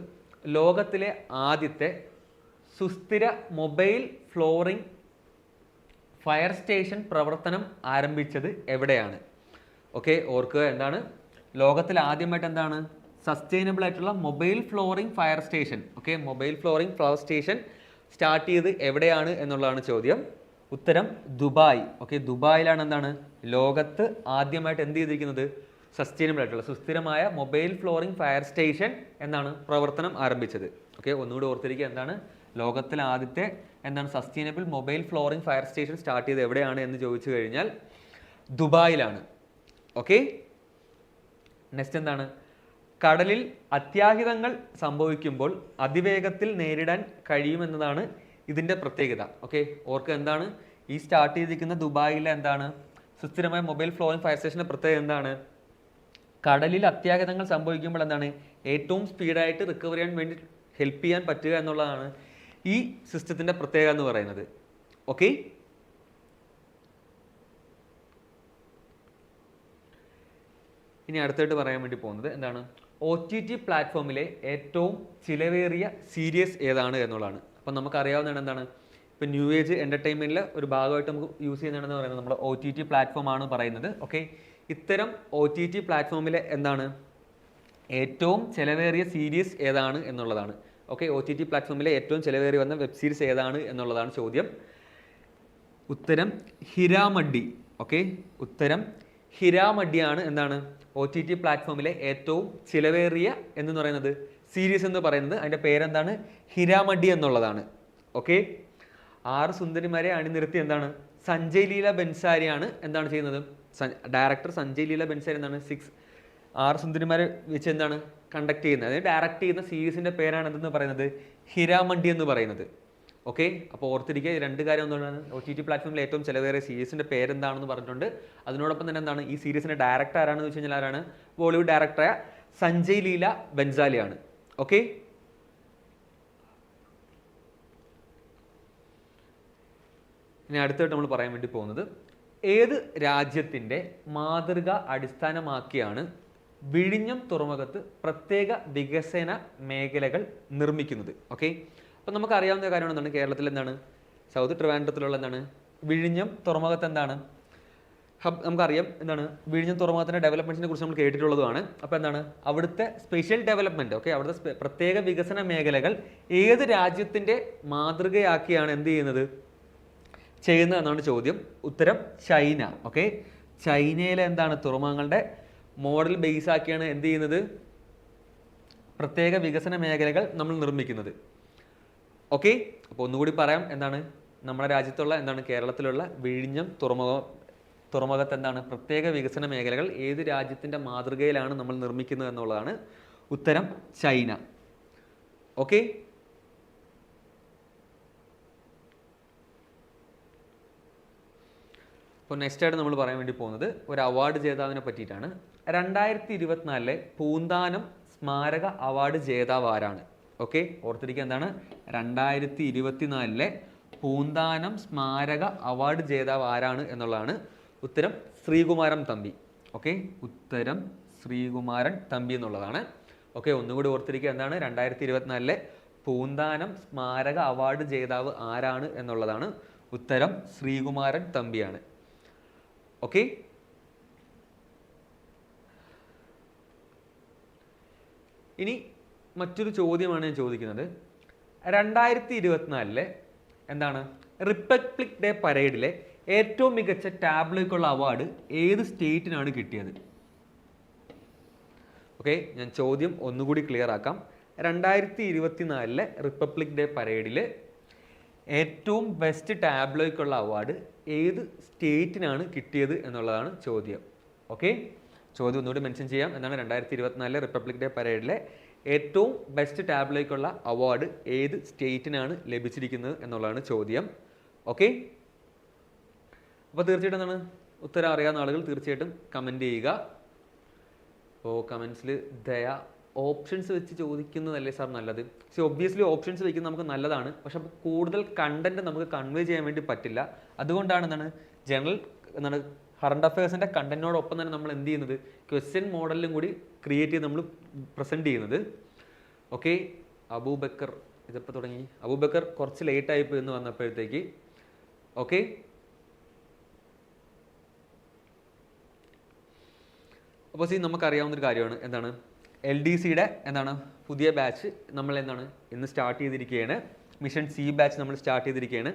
ലോകത്തിലെ ആദ്യത്തെ സുസ്ഥിര മൊബൈൽ ഫ്ലോറിംഗ് ഫയർ സ്റ്റേഷൻ പ്രവർത്തനം ആരംഭിച്ചത് എവിടെയാണ്? ഓക്കെ ഓർക്കുക എന്താണ്? ലോകത്തിൽ ആദ്യമായിട്ട് എന്താണ്? സസ്റ്റൈനബിൾ ആയിട്ടുള്ള mobile flooring fire station. Okay mobile flooring fire station start ചെയ്ത് എവിടെയാണ് എന്നുള്ളതാണ് ചോദ്യം. ഉത്തരം ദുബായ്. ഓക്കെ ദുബായിലാണ് എന്താണ്? ലോകത്ത് ആദ്യമായിട്ട് എന്ത് ചെയ്തിരിക്കുന്നത്? സസ്റ്റൈനബിൾ ആയിട്ടുള്ള സുസ്ഥിരമായ മൊബൈൽ ഫ്ലോറിംഗ് ഫയർ സ്റ്റേഷൻ എന്നാണ് പ്രവർത്തനം ആരംഭിച്ചത്. ഓക്കെ ഒന്നുകൂടി ഓർത്തിരിക്കുക എന്താണ് ലോകത്തിലെ ആദ്യത്തെ എന്താണ് sustainable mobile flooring fire station start ചെയ്ത് എവിടെയാണ് എന്ന് ചോദിച്ചു കഴിഞ്ഞാൽ ദുബായിലാണ്. ഓക്കെ നെക്സ്റ്റ് എന്താണ്? കടലിൽ അത്യാഹിതങ്ങൾ സംഭവിക്കുമ്പോൾ അതിവേഗത്തിൽ നേരിടാൻ കഴിയുമെന്നതാണ് ഇതിന്റെ പ്രത്യേകത. ഓക്കെ ഓർക്ക് എന്താണ്? ഈ സ്റ്റാർട്ട് ചെയ്തിരിക്കുന്ന ദുബായിലെ എന്താണ്? സുസ്ഥിരമായ മൊബൈൽ ഫ്ലോറിംഗ് ഫയർ സ്റ്റേഷന്റെ പ്രത്യേകത എന്താണ്? കടലിൽ അത്യാഹിതങ്ങൾ സംഭവിക്കുമ്പോൾ എന്താണ് ഏറ്റവും സ്പീഡായിട്ട് റിക്കവർ ചെയ്യാൻ വേണ്ടി ഹെൽപ്പ് ചെയ്യാൻ പറ്റുക എന്നുള്ളതാണ് ഈ സിസ്റ്റത്തിന്റെ പ്രത്യേകത എന്ന് പറയുന്നത്. ഓക്കെ ഇനി അടുത്തായിട്ട് പറയാൻ വേണ്ടി പോകുന്നത് എന്താണ്? ഒ ടി ടി പ്ലാറ്റ്ഫോമിലെ ഏറ്റവും ചിലവേറിയ സീരീസ് ഏതാണ് എന്നുള്ളതാണ്. അപ്പം നമുക്കറിയാവുന്നതാണ് എന്താണ്? ഇപ്പം ന്യൂ ഏജ് എന്റർടൈൻമെന്റിലെ ഒരു ഭാഗമായിട്ട് നമുക്ക് യൂസ് ചെയ്യുന്നതാണെന്ന് പറയുന്നത് നമ്മുടെ ഒ ടി ടി പ്ലാറ്റ്ഫോമാണ് പറയുന്നത്. ഓക്കെ ഇത്തരം ഒ ടി ടി പ്ലാറ്റ്ഫോമിലെ എന്താണ്? ഏറ്റവും ചിലവേറിയ സീരീസ് ഏതാണ് എന്നുള്ളതാണ്. ഓക്കെ ഒ ടി ടി പ്ലാറ്റ്ഫോമിലെ ഏറ്റവും ചിലവേറി വന്ന വെബ് സീരീസ് ഏതാണ് എന്നുള്ളതാണ് ചോദ്യം. ഉത്തരം ഹിരാമഡ്ഡി ഓക്കെ ഉത്തരം ഹിരാമഡ്ഡിയാണ് എന്താണ്? ഒ ടി ടി പ്ലാറ്റ്ഫോമിലെ ഏറ്റവും ചിലവേറിയ എന്ന് പറയുന്നത്. സീരീസ് എന്ന് പറയുന്നത് അതിന്റെ പേരെന്താണ്? ഹിരാമഡ്ഡി എന്നുള്ളതാണ്. ഓക്കെ ആറ് സുന്ദരിമാരെ അണിനിരത്തി എന്താണ്? സഞ്ജയ് ലീല ബെൻസാരിയാണ് എന്താണ് ചെയ്യുന്നത്? ഡയറക്ടർ സഞ്ജയ് ലീല ബെൻസർ എന്നാണ് സിക്സ് ആർ സുന്ദരിമാരെ വെച്ച് എന്താണ് കണ്ടക്ട് ചെയ്യുന്നത്. അതായത് ഡയറക്റ്റ് ചെയ്യുന്ന സീരീസിന്റെ പേരാണ് എന്തെന്ന് പറയുന്നത്? ഹിരാമണ്ടി എന്ന് പറയുന്നത്. ഓക്കെ അപ്പോൾ ഓർത്തിരിക്കുക രണ്ട് കാര്യം എന്താണ് ഒ ടി ടി പ്ലാറ്റ്ഫോമിൽ ഏറ്റവും ചിലവേറിയ സീരീസിന്റെ പേരെന്താണെന്ന് പറഞ്ഞിട്ടുണ്ട്. അതിനോടൊപ്പം തന്നെ എന്താണ്? ഈ സീരീസിന്റെ ഡയറക്ടർ ആരാണെന്ന് വെച്ച് കഴിഞ്ഞാൽ ആരാണ്? ബോളിവുഡ് ഡയറക്ടറായ സഞ്ജയ് ലീല ബെൻസാലിയാണ് ഓക്കെ ഇനി അടുത്തായിട്ട് നമ്മൾ പറയാൻ വേണ്ടി പോകുന്നത് ഏത് രാജ്യത്തിന്റെ മാതൃക അടിസ്ഥാനമാക്കിയാണ് വിഴിഞ്ഞം തുറമുഖത്ത് പ്രത്യേക വികസന മേഖലകൾ നിർമ്മിക്കുന്നത്? ഓക്കെ അപ്പം നമുക്കറിയാവുന്ന കാര്യമാണ് എന്താണ്? കേരളത്തിൽ എന്താണ്? സൗത്ത് ട്രിവാൻഡ്രത്തിലുള്ള എന്താണ്? വിഴിഞ്ഞം തുറമുഖത്ത് എന്താണ്? ഹബ് നമുക്കറിയാം എന്താണ്? വിഴിഞ്ഞം തുറമുഖത്തിന്റെ ഡെവലപ്മെന്റിനെ കുറിച്ച് നമ്മൾ കേട്ടിട്ടുള്ളതുമാണ്. അപ്പോൾ എന്താണ്? അവിടുത്തെ സ്പെഷ്യൽ ഡെവലപ്മെന്റ് ഓക്കെ അവിടുത്തെ പ്രത്യേക വികസന മേഖലകൾ ഏത് രാജ്യത്തിന്റെ മാതൃകയാക്കിയാണ് എന്ത് ചെയ്യുന്നത്? ചെയ്യുന്നത് എന്നാണ് ചോദ്യം. ഉത്തരം ചൈന. ഓക്കെ ചൈനയിലെ എന്താണ് തുറമുഖങ്ങളുടെ മോഡൽ ബേസ് ആക്കിയാണ് എന്ത് ചെയ്യുന്നത്? പ്രത്യേക വികസന മേഖലകൾ നമ്മൾ നിർമ്മിക്കുന്നത്. ഓക്കെ അപ്പോൾ ഒന്നുകൂടി പറയാം എന്താണ്? നമ്മുടെ രാജ്യത്തുള്ള എന്താണ്? കേരളത്തിലുള്ള വിഴിഞ്ഞം തുറമുഖം തുറമുഖത്ത് എന്താണ് പ്രത്യേക വികസന മേഖലകൾ ഏത് രാജ്യത്തിന്റെ മാതൃകയിലാണ് നമ്മൾ നിർമ്മിക്കുന്നത് എന്നുള്ളതാണ് ഉത്തരം ചൈന. ഓക്കെ അപ്പോൾ നെക്സ്റ്റ് ആയിട്ട് നമ്മൾ പറയാൻ വേണ്ടി പോകുന്നത് ഒരു അവാർഡ് ജേതാവിനെ പറ്റിയിട്ടാണ്. രണ്ടായിരത്തി ഇരുപത്തിനാലിലെ പൂന്താനം സ്മാരക അവാർഡ് ജേതാവ് ആരാണ്? ഓക്കെ ഓർത്തിരിക്കുക എന്താണ്? രണ്ടായിരത്തി ഇരുപത്തിനാലിലെ പൂന്താനം സ്മാരക അവാർഡ് ജേതാവ് ആരാണ് എന്നുള്ളതാണ് ഉത്തരം ശ്രീകുമാരൻ തമ്പി. ഓക്കെ ഉത്തരം ശ്രീകുമാരൻ തമ്പി എന്നുള്ളതാണ്. ഓക്കെ ഒന്നുകൂടി ഓർത്തിരിക്കുക എന്താണ്? രണ്ടായിരത്തി ഇരുപത്തിനാലിലെ പൂന്താനം സ്മാരക അവാർഡ് ജേതാവ് ആരാണ് എന്നുള്ളതാണ് ഉത്തരം ശ്രീകുമാരൻ തമ്പിയാണ്. ഓക്കെ ഇനി മറ്റൊരു ചോദ്യമാണ് ഞാൻ ചോദിക്കുന്നത്. രണ്ടായിരത്തി ഇരുപത്തിനാലിലെ എന്താണ്? റിപ്പബ്ലിക് ഡേ പരേഡിലെ ഏറ്റവും മികച്ച ടാബ്ലോയ്ക്കുള്ള അവാർഡ് ഏത് സ്റ്റേറ്റിനാണ് കിട്ടിയത്? ഓക്കെ ഞാൻ ചോദ്യം ഒന്നുകൂടി ക്ലിയർ ആക്കാം. രണ്ടായിരത്തി ഇരുപത്തിനാലിലെ റിപ്പബ്ലിക് ഡേ പരേഡിൽ ഏറ്റവും ബെസ്റ്റ് ടാബ്ലോയ്ക്കുള്ള അവാർഡ് ഏത് സ്റ്റേറ്റിനാണ് കിട്ടിയത് എന്നുള്ളതാണ് ചോദ്യം. ഓക്കെ ചോദ്യം ഒന്നുകൂടി മെൻഷൻ ചെയ്യാം. എന്നാണ് രണ്ടായിരത്തി ഇരുപത്തിനാലിലെ റിപ്പബ്ലിക് ഡേ പരേഡിലെ ഏറ്റവും ബെസ്റ്റ് ടാബ്ലോയ്ക്കുള്ള അവാർഡ് ഏത് സ്റ്റേറ്റിനാണ് ലഭിച്ചിരിക്കുന്നത് എന്നുള്ളതാണ് ചോദ്യം. ഓക്കെ അപ്പോൾ തീർച്ചയായിട്ടും എന്താണ്? ഉത്തരം അറിയാവുന്ന ആളുകൾ തീർച്ചയായിട്ടും കമന്റ് ചെയ്യുക. ഓ കമൻസിൽ ദയ ഓപ്ഷൻസ് വെച്ച് ചോദിക്കുന്നതല്ലേ സാർ നല്ലത്? സോ ഒബ്വിയസ്ലി ഓപ്ഷൻസ് വെക്കുന്നത് നമുക്ക് നല്ലതാണ്. പക്ഷെ അപ്പോൾ കൂടുതൽ കണ്ടന്റ് നമുക്ക് കൺവേ ചെയ്യാൻ വേണ്ടി പറ്റില്ല. അതുകൊണ്ടാണ് എന്താണ് ജനറൽ എന്താണ് കറണ്ട് അഫയേഴ്സിന്റെ കണ്ടന്റിനോടൊപ്പം തന്നെ നമ്മൾ എന്ത് ചെയ്യുന്നത് ക്വസ്റ്റ്യൻ മോഡലിലും കൂടി ക്രിയേറ്റ് ചെയ്ത് നമ്മൾ പ്രസന്റ് ചെയ്യുന്നത്. ഓക്കെ അബൂബക്കർ ഇതിപ്പോൾ തുടങ്ങി? അബൂബക്കർ കുറച്ച് ലേറ്റ് പോയി എന്ന് വന്നപ്പോഴത്തേക്ക് ഓക്കെ അപ്പോൾ സി നമുക്കറിയാവുന്നൊരു കാര്യമാണ്. എന്താണ്? എൽ ഡി സിയുടെ എന്താണ് പുതിയ ബാച്ച് നമ്മൾ എന്താണ് ഇന്ന് സ്റ്റാർട്ട് ചെയ്തിരിക്കുകയാണ്. മിഷൻ സി ബാച്ച് നമ്മൾ സ്റ്റാർട്ട് ചെയ്തിരിക്കുകയാണ്.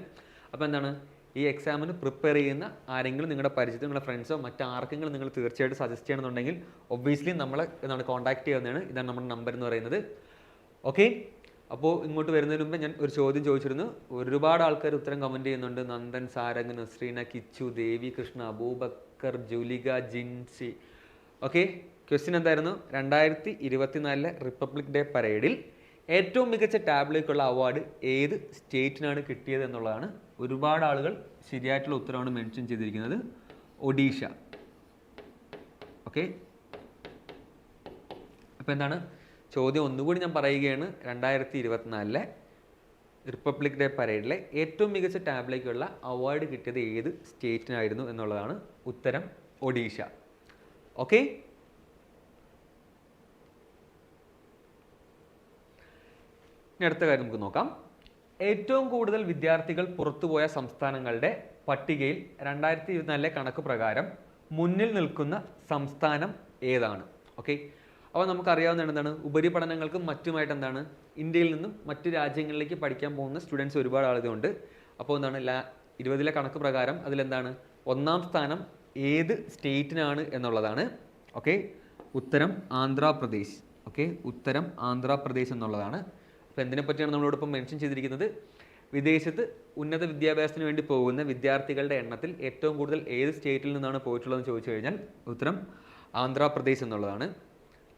അപ്പോൾ എന്താണ്? ഈ എക്സാമിന് പ്രിപ്പയർ ചെയ്യുന്ന ആരെങ്കിലും നിങ്ങളുടെ പരിചയത്തിൽ നിങ്ങളുടെ ഫ്രണ്ട്സോ മറ്റാർക്കെങ്കിലും നിങ്ങൾ തീർച്ചയായിട്ടും സജസ്റ്റ് ചെയ്യണമെന്നുണ്ടെങ്കിൽ ഒബ്വിയസ്ലി നമ്മളെ എന്താണ് കോൺടാക്ട് ചെയ്യുന്നതാണ് ഇതാണ് നമ്മുടെ നമ്പർ എന്ന് പറയുന്നത്. ഓക്കെ അപ്പോൾ ഇങ്ങോട്ട് വരുന്നതിന് മുമ്പ് ഞാൻ ഒരു ചോദ്യം ചോദിച്ചിരുന്നു. ഒരുപാട് ആൾക്കാർ ഉത്തരം കമന്റ് ചെയ്യുന്നുണ്ട്. നന്ദൻ സാരംഗ് നസ്രീന കിച്ചു ദേവി കൃഷ്ണ അബൂബക്കർ ജുലിക ജിൻസി. ഓക്കെ ക്വസ്റ്റ്യൻ എന്തായിരുന്നു? രണ്ടായിരത്തി ഇരുപത്തിനാലിലെ റിപ്പബ്ലിക് ഡേ പരേഡിൽ ഏറ്റവും മികച്ച ടാബ്ലേക്കുള്ള അവാർഡ് ഏത് സ്റ്റേറ്റിനാണ് കിട്ടിയത് എന്നുള്ളതാണ് ഒരുപാട് ആളുകൾ ശരിയായിട്ടുള്ള ഉത്തരവാണ് മെൻഷൻ ചെയ്തിരിക്കുന്നത്. ഒഡീഷ. ഓക്കെ? അപ്പോൾ എന്താണ്? ചോദ്യം ഒന്നുകൂടി ഞാൻ പറയുകയാണ്. രണ്ടായിരത്തി ഇരുപത്തിനാലിലെ റിപ്പബ്ലിക് ഡേ പരേഡിലെ ഏറ്റവും മികച്ച ടാബ്ലേക്കുള്ള അവാർഡ് കിട്ടിയത് ഏത് സ്റ്റേറ്റിനായിരുന്നു എന്നുള്ളതാണ് ഉത്തരം ഒഡീഷ. ഓക്കെ? ഇനി അടുത്ത കാര്യം നമുക്ക് നോക്കാം. ഏറ്റവും കൂടുതൽ വിദ്യാർത്ഥികൾ പുറത്തുപോയ സംസ്ഥാനങ്ങളുടെ പട്ടികയിൽ രണ്ടായിരത്തി ഇരുപത്തിനാലിലെ കണക്ക് പ്രകാരം മുന്നിൽ നിൽക്കുന്ന സംസ്ഥാനം ഏതാണ്? ഓക്കെ അപ്പോൾ നമുക്കറിയാവുന്ന എന്താണ്? ഉപരിപഠനങ്ങൾക്കും മറ്റുമായിട്ട് എന്താണ്? ഇന്ത്യയിൽ നിന്നും മറ്റു രാജ്യങ്ങളിലേക്ക് പഠിക്കാൻ പോകുന്ന സ്റ്റുഡൻസ് ഒരുപാട് ആളുകളുണ്ട്. അപ്പോൾ എന്താണ്? ലാ ഇരുപതിലെ കണക്ക് പ്രകാരം അതിലെന്താണ്? ഒന്നാം സ്ഥാനം ഏത് സ്റ്റേറ്റിനാണ് എന്നുള്ളതാണ്. ഓക്കെ ഉത്തരം ആന്ധ്രാപ്രദേശ്. ഓക്കെ ഉത്തരം ആന്ധ്രാപ്രദേശ് എന്നുള്ളതാണ്. അപ്പോൾ എന്തിനെ പറ്റിയാണ് നമ്മളോടൊപ്പം മെൻഷൻ ചെയ്തിരിക്കുന്നത്? വിദേശത്ത് ഉന്നത വിദ്യാഭ്യാസത്തിന് വേണ്ടി പോകുന്ന വിദ്യാർത്ഥികളുടെ എണ്ണത്തിൽ ഏറ്റവും കൂടുതൽ ഏത് സ്റ്റേറ്റിൽ നിന്നാണ് പോയിട്ടുള്ളതെന്ന് ചോദിച്ചു കഴിഞ്ഞാൽ ഉത്തരം ആന്ധ്രാപ്രദേശ് എന്നുള്ളതാണ്.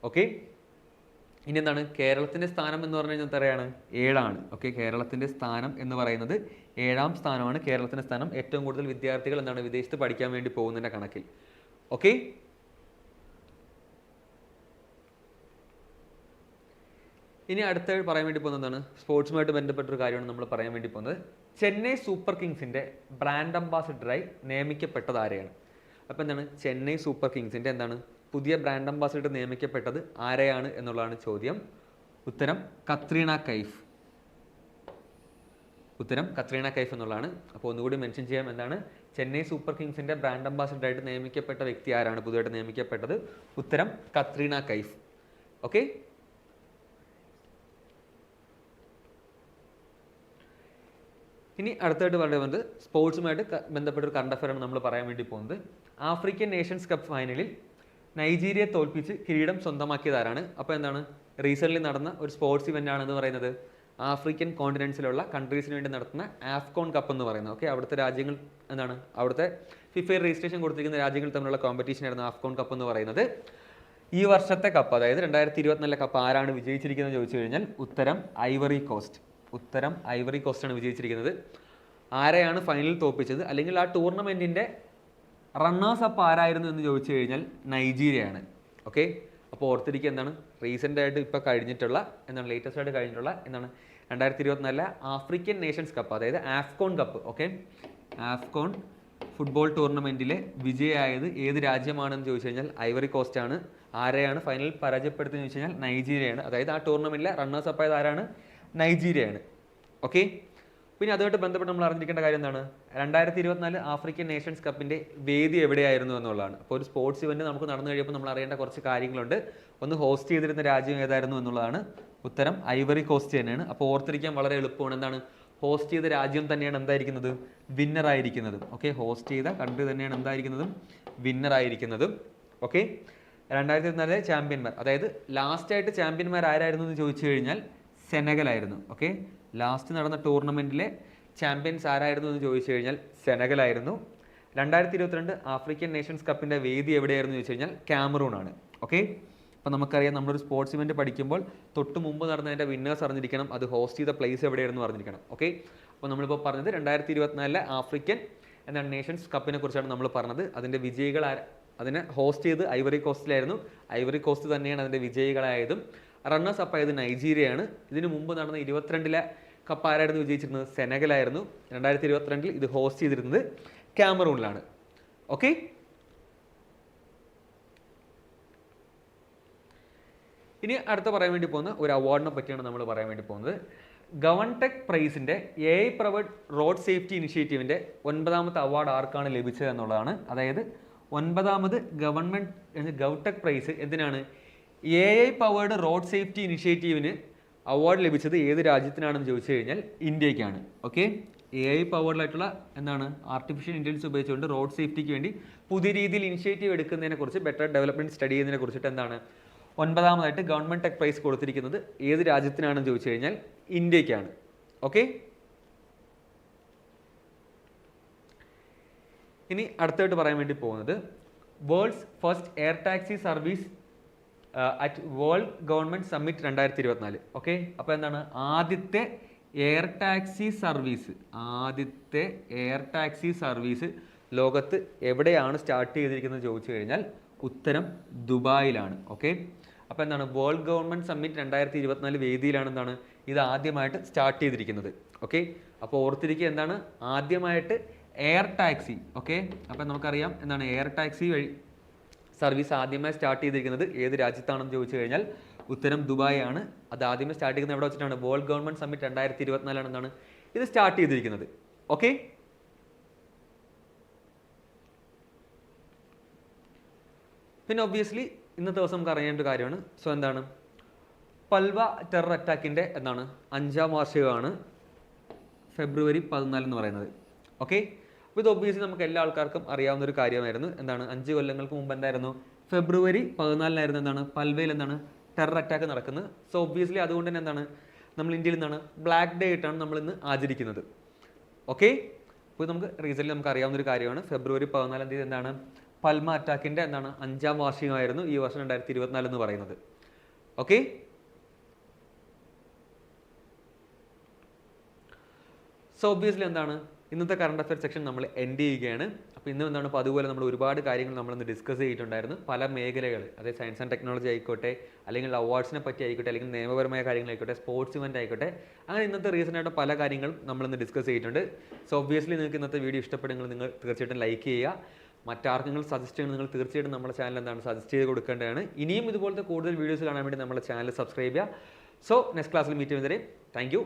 ഓക്കെ ഇനി എന്താണ്? കേരളത്തിന്റെ സ്ഥാനം എന്ന് പറഞ്ഞു കഴിഞ്ഞാൽ എത്രയാണ് ഏഴാണ്. ഓക്കെ കേരളത്തിന്റെ സ്ഥാനം എന്ന് പറയുന്നത് ഏഴാം സ്ഥാനമാണ്. കേരളത്തിന്റെ സ്ഥാനം ഏറ്റവും കൂടുതൽ വിദ്യാർത്ഥികൾ എന്താണ് വിദേശത്ത് പഠിക്കാൻ വേണ്ടി പോകുന്നതിന്റെ കണക്കിൽ. ഓക്കെ ഇനി അടുത്ത പറയാൻ വേണ്ടി പോകുന്നത് എന്താണ്? സ്പോർട്സുമായിട്ട് ബന്ധപ്പെട്ടൊരു കാര്യമാണ് നമ്മൾ പറയാൻ വേണ്ടി പോകുന്നത്. ചെന്നൈ സൂപ്പർ കിങ്സിന്റെ ബ്രാൻഡ് അംബാസിഡറായി നിയമിക്കപ്പെട്ടത് ആരെയാണ്? അപ്പോൾ എന്താണ്? ചെന്നൈ സൂപ്പർ കിങ്സിന്റെ എന്താണ്? പുതിയ ബ്രാൻഡ് അംബാസിഡർ നിയമിക്കപ്പെട്ടത് ആരെയാണ് എന്നുള്ളതാണ് ചോദ്യം. ഉത്തരം കത്രീന കൈഫ്. ഉത്തരം കത്രീന കൈഫ് എന്നുള്ളതാണ്. അപ്പോൾ ഒന്നുകൂടി മെൻഷൻ ചെയ്യാം എന്താണ്? ചെന്നൈ സൂപ്പർ കിങ്സിന്റെ ബ്രാൻഡ് അംബാസിഡറായിട്ട് നിയമിക്കപ്പെട്ട വ്യക്തി ആരാണ്? പുതുതായിട്ട് നിയമിക്കപ്പെട്ടത്. ഉത്തരം കത്രീന കൈഫ്. ഓക്കെ? ഇനി അടുത്തായിട്ട് പറയുന്നത് സ്പോർട്സുമായിട്ട് ബന്ധപ്പെട്ട ഒരു കറണ്ട് അഫയറാണ് നമ്മൾ പറയാൻ വേണ്ടി പോകുന്നത്. ആഫ്രിക്കൻ നേഷൻസ് കപ്പ് ഫൈനലിൽ നൈജീരിയ തോൽപ്പിച്ച് കിരീടം സ്വന്തമാക്കിയതാരാണ്? അപ്പോൾ എന്താണ്? റീസെന്റ്ലി നടന്ന ഒരു സ്പോർട്സ് ഇവന്റ് ആണെന്ന് പറയുന്നത്. ആഫ്രിക്കൻ കോണ്ടിനൻസിലുള്ള കൺട്രീസിന് വേണ്ടി നടത്തുന്ന ആഫ്കോൺ കപ്പ് എന്ന് പറയുന്നത്. ഓക്കെ അവിടുത്തെ രാജ്യങ്ങൾ എന്താണ്? അവിടുത്തെ ഫിഫയിൽ രജിസ്ട്രേഷൻ കൊടുത്തിരിക്കുന്ന രാജ്യങ്ങൾ തമ്മിലുള്ള കോമ്പറ്റീഷൻ ആയിരുന്നു ആഫ്കോൺ കപ്പ് എന്ന് പറയുന്നത്. ഈ വർഷത്തെ കപ്പ് അതായത് രണ്ടായിരത്തി ഇരുപത്തിനാലിലെ കപ്പ് ആരാണ് വിജയിച്ചിരിക്കുന്നത് ചോദിച്ചു കഴിഞ്ഞാൽ ഉത്തരം ഐവറി കോസ്റ്റ്. ഉത്തരം ഐവറി കോസ്റ്റ് ആണ് വിജയിച്ചിരിക്കുന്നത്. ആരെയാണ് ഫൈനലിൽ തോൽപ്പിച്ചത് അല്ലെങ്കിൽ ആ ടൂർണമെന്റിന്റെ റണ്ണേഴ്സ് അപ്പ് ആരായിരുന്നു എന്ന് ചോദിച്ചു കഴിഞ്ഞാൽ നൈജീരിയയാണ് ഓക്കെ അപ്പോൾ ഓർത്തിരിക്കുക എന്താണ്? റീസെന്റ് ആയിട്ട് ഇപ്പോൾ കഴിഞ്ഞിട്ടുള്ള എന്താണ്? ലേറ്റസ്റ്റ് ആയിട്ട് കഴിഞ്ഞിട്ടുള്ള എന്താണ്? രണ്ടായിരത്തി ഇരുപത്തിനാലിലെ ആഫ്രിക്കൻ നേഷൻസ് കപ്പ് അതായത് AFCON cup okay AFCON football ടൂർണമെന്റിലെ വിജയമായത് ഏത് രാജ്യമാണെന്ന് ചോദിച്ചു കഴിഞ്ഞാൽ ഐവറി കോസ്റ്റ് ആണ്. ആരെയാണ് ഫൈനലിൽ പരാജയപ്പെടുത്തുന്നത് ചോദിച്ചു കഴിഞ്ഞാൽ നൈജീരിയയാണ് അതായത് ആ ടൂർണമെന്റിലെ റണ്ണേഴ്സ് അപ്പ് ആരാണ്? നൈജീരിയയാണ്. ഓക്കെ പിന്നെ അതുമായിട്ട് ബന്ധപ്പെട്ട് നമ്മൾ അറിഞ്ഞിരിക്കേണ്ട കാര്യം എന്താണ്? രണ്ടായിരത്തി ഇരുപത്തിനാല് ആഫ്രിക്കൻ നേഷൻസ് കപ്പിന്റെ വേദി എവിടെയായിരുന്നു എന്നുള്ളതാണ്. അപ്പോൾ ഒരു സ്പോർട്സ് ഇവന്റ് നമുക്ക് നടന്നു കഴിയുമ്പോൾ നമ്മൾ അറിയേണ്ട കുറച്ച് കാര്യങ്ങളുണ്ട്. ഒന്ന് ഹോസ്റ്റ് ചെയ്തിരുന്ന രാജ്യം ഏതായിരുന്നു എന്നുള്ളതാണ് ഉത്തരം. ഐവറി കോസ്റ്റ് തന്നെയാണ്. അപ്പോൾ ഓർത്തിരിക്കാൻ വളരെ എളുപ്പമാണ്. എന്താണ്? ഹോസ്റ്റ് ചെയ്ത രാജ്യം തന്നെയാണ് എന്തായിരിക്കുന്നത്? വിന്നറായിരിക്കുന്നതും ഓക്കെ ഹോസ്റ്റ് ചെയ്ത കൺട്രി തന്നെയാണ് എന്തായിരിക്കുന്നതും? വിന്നറായിരിക്കുന്നതും ഓക്കെ രണ്ടായിരത്തി ഇരുപത്തിനാലിലെ ചാമ്പ്യന്മാർ അതായത് ലാസ്റ്റായിട്ട് ചാമ്പ്യന്മാർ ആരായിരുന്നു എന്ന് ചോദിച്ചു കഴിഞ്ഞാൽ സെനഗലായിരുന്നു ഓക്കെ ലാസ്റ്റ് നടന്ന ടൂർണമെന്റിലെ ചാമ്പ്യൻസ് ആരായിരുന്നു എന്ന് ചോദിച്ചു കഴിഞ്ഞാൽ സെനഗലായിരുന്നു. രണ്ടായിരത്തി ഇരുപത്തിരണ്ട് ആഫ്രിക്കൻ നേഷൻസ് കപ്പിന്റെ വേദി എവിടെയായിരുന്നു ചോദിച്ചു കഴിഞ്ഞാൽ ക്യാമറൂൺ ആണ് ഓക്കെ അപ്പോൾ നമുക്കറിയാം നമ്മളൊരു സ്പോർട്സ് ഇവന്റ് പഠിക്കുമ്പോൾ തൊട്ട് മുമ്പ് നടന്നതിന്റെ വിന്നേഴ്സ് അറിഞ്ഞിരിക്കണം അത് ഹോസ്റ്റ് ചെയ്ത പ്ലേസ് എവിടെയായിരുന്നു അറിഞ്ഞിരിക്കണം ഓക്കെ അപ്പോൾ നമ്മളിപ്പോൾ പറഞ്ഞത് രണ്ടായിരത്തി ഇരുപത്തിനാലിലെ ആഫ്രിക്കൻ എന്താണ് നേഷൻസ് കപ്പിനെ കുറിച്ചാണ് നമ്മൾ പറഞ്ഞത്. അതിന്റെ വിജയികൾ അതിനെ ഹോസ്റ്റ് ചെയ്ത് ഐവറി കോസ്റ്റിലായിരുന്നു ഐവറി കോസ്റ്റ് തന്നെയാണ് അതിന്റെ വിജയികളായതും. റണ്ണേഴ്സ് അപ്പ് ആയത് നൈജീരിയയാണ്. ഇതിനു മുമ്പ് നടന്ന ഇരുപത്തിരണ്ടിലെ കപ്പ് ആരായിരുന്നു വിജയിച്ചിരുന്നത്? സെനഗലായിരുന്നു. രണ്ടായിരത്തി ഇരുപത്തിരണ്ടിൽ ഇത് ഹോസ്റ്റ് ചെയ്തിരുന്നത് ക്യാമറൂണിലാണ് ഓക്കെ ഇനി അടുത്ത പറയാൻ വേണ്ടി പോകുന്ന ഒരു അവാർഡിനെ പറ്റിയാണ് നമ്മൾ പറയാൻ വേണ്ടി പോകുന്നത്. GovTech പ്രൈസിന്റെ A I private road safety ഇനിഷ്യേറ്റീവിന്റെ ഒൻപതാമത്തെ അവാർഡ് ആർക്കാണ് ലഭിച്ചത് എന്നുള്ളതാണ്. അതായത് ഒൻപതാമത് ഗവൺമെന്റ് ഗവടെക് പ്രൈസ് എന്തിനാണ്? A I powered road safety ഇനിഷ്യേറ്റീവിന് award ലഭിച്ചത് ഏത് രാജ്യത്തിനാണെന്ന് ചോദിച്ചു കഴിഞ്ഞാൽ ഇന്ത്യക്കാണ്. ഓക്കെ എ ഐ പവേർഡിലായിട്ടുള്ള എന്താണ്? ആർട്ടിഫിഷ്യൽ ഇന്റലിജൻസ് ഉപയോഗിച്ചുകൊണ്ട് റോഡ് സേഫ്റ്റിക്ക് വേണ്ടി പുതിയ രീതിയിൽ ഇനിഷ്യേറ്റീവ് എടുക്കുന്നതിനെ കുറിച്ച് ബെറ്റർ ഡെവലപ്മെന്റ് സ്റ്റഡി ചെയ്യുന്നതിനെ കുറിച്ചിട്ട് എന്താണ്? ഒൻപതാമതായിട്ട് ഗവൺമെന്റ് ടെക് പ്രൈസ് കൊടുത്തിരിക്കുന്നത് ഏത് രാജ്യത്തിനാണെന്ന് ചോദിച്ചു കഴിഞ്ഞാൽ ഇന്ത്യക്കാണ്. ഓക്കെ ഇനി അടുത്തായിട്ട് പറയാൻ വേണ്ടി പോകുന്നത് world's first air taxi service at world government summit രണ്ടായിരത്തി ഇരുപത്തിനാല് ഓക്കെ അപ്പോൾ എന്താണ്? ആദ്യത്തെ എയർ ടാക്സി സർവീസ് ആദ്യത്തെ എയർ ടാക്സി സർവീസ് ലോകത്ത് എവിടെയാണ് സ്റ്റാർട്ട് ചെയ്തിരിക്കുന്നത് ചോദിച്ചു കഴിഞ്ഞാൽ ഉത്തരം ദുബായിലാണ്. ഓക്കെ അപ്പോൾ എന്താണ്? വേൾഡ് ഗവൺമെന്റ് സമ്മിറ്റ് രണ്ടായിരത്തി ഇരുപത്തിനാല് വേദിയിലാണ് എന്താണ്? ഇത് ആദ്യമായിട്ട് സ്റ്റാർട്ട് ചെയ്തിരിക്കുന്നത്. ഓക്കെ അപ്പോൾ ഓർത്തിരിക്കുക എന്താണ്? ആദ്യമായിട്ട് എയർ ടാക്സി ഓക്കെ അപ്പം നമുക്കറിയാം എന്താണ്? എയർ ടാക്സി വഴി സർവീസ് ആദ്യമായി സ്റ്റാർട്ട് ചെയ്തിരിക്കുന്നത് ഏത് രാജ്യത്താണെന്ന് ചോദിച്ചു കഴിഞ്ഞാൽ ഉത്തരം ദുബായ് ആണ് അത് ആദ്യമേ സ്റ്റാർട്ട് ചെയ്യുന്നത് എവിടെ വെച്ചിട്ടാണ്? വേൾഡ് ഗവൺമെന്റ് സമ്മിറ്റ് രണ്ടായിരത്തി ഇരുപത്തിനാലാണ് എന്താണ് ഇത് സ്റ്റാർട്ട് ചെയ്തിരിക്കുന്നത്. ഓക്കെ പിന്നെ ഒബ്വിയസ്ലി ഇന്നത്തെ ദിവസം നമുക്ക് അറിയേണ്ട കാര്യമാണ്. സോ എന്താണ്? പൽവ ടെറർ അറ്റാക്കിന്റെ എന്താണ്? അഞ്ചാം വാർഷികമാണ്. ഫെബ്രുവരി പതിനാല് എന്ന് പറയുന്നത്. ഓക്കെ ഇത് ഒബ്വിയസ്ലി നമുക്ക് എല്ലാ ആൾക്കാർക്കും അറിയാവുന്ന ഒരു കാര്യമായിരുന്നു. എന്താണ്? അഞ്ച് കൊല്ലങ്ങൾക്ക് മുമ്പ് എന്തായിരുന്നു? ഫെബ്രുവരി പതിനാലിനായിരുന്നു എന്താണ്? പൽവയിൽ എന്താണ്? ടെറർ അറ്റാക്ക് നടക്കുന്നത്. സോ ഒബ്വിയസ്ലി അതുകൊണ്ട് തന്നെ എന്താണ്? നമ്മൾ ഇന്ത്യയിൽ എന്താണ് ബ്ലാക്ക് ഡേ ആയിട്ടാണ് നമ്മൾ ഇന്ന് ആചരിക്കുന്നത്. ഓക്കെ അപ്പോൾ നമുക്ക് റീസെന്റ് നമുക്ക് അറിയാവുന്ന ഒരു കാര്യമാണ്. ഫെബ്രുവരി പതിനാലാം തീയതി എന്താണ്? പൽമ അറ്റാക്കിന്റെ എന്താണ്? അഞ്ചാം വാർഷികമായിരുന്നു ഈ വർഷം രണ്ടായിരത്തി ഇരുപത്തിനാല് എന്ന് പറയുന്നത്. ഓക്കെ സോ ഒബ്വിയസ്ലി എന്താണ്? ഇന്നത്തെ കറണ്ട് അഫയർ സെക്ഷൻ നമ്മൾ എൻഡ് ചെയ്യുകയാണ്. അപ്പോൾ ഇന്ന് എന്താണ്? അപ്പോൾ അതുപോലെ നമ്മൾ ഒരുപാട് കാര്യങ്ങൾ നമ്മളിന്ന് ഡിസ്കസ് ചെയ്തിട്ടുണ്ടായിരുന്നു. പല മേഖലകൾ അതായത് സയൻസ് ആൻഡ് ടെക്നോളജി ആയിക്കോട്ടെ അല്ലെങ്കിൽ അവാർഡ്സിനെ പറ്റി ആയിക്കോട്ടെ അല്ലെങ്കിൽ നിയമപരമായ കാര്യങ്ങളായിക്കോട്ടെ സ്പോർട്സ് ഇവന്റ് ആയിക്കോട്ടെ അങ്ങനെ ഇന്നത്തെ റീസൺ ആയിട്ട് പല കാര്യങ്ങളും നമ്മളിന്ന് ഡിസ്കസ് ചെയ്തിട്ടുണ്ട്. സോ ഒബ്വിയസ്ലി നിങ്ങൾക്ക് ഇന്നത്തെ വീഡിയോ ഇഷ്ടപ്പെടുമെങ്കിൽ നിങ്ങൾ തീർച്ചയായിട്ടും ലൈക്ക് ചെയ്യുക. മറ്റാർക്കെങ്കിലും സജസ്റ്റ് ചെയ്യണം നിങ്ങൾ തീർച്ചയായിട്ടും നമ്മുടെ ചാനൽ എന്താണ്? സജസ്റ്റ് ചെയ്ത് കൊടുക്കേണ്ടതാണ്. ഇനിയും ഇതുപോലത്തെ കൂടുതൽ വീഡിയോസ് കാണാൻ വേണ്ടി നമ്മുടെ ചാനൽ സബ്സ്ക്രൈബ് ചെയ്യുക. സോ നെക്സ്റ്റ് ക്ലാസ്സിൽ മീറ്റ് ചെയ്യുന്നവരെ താങ്ക്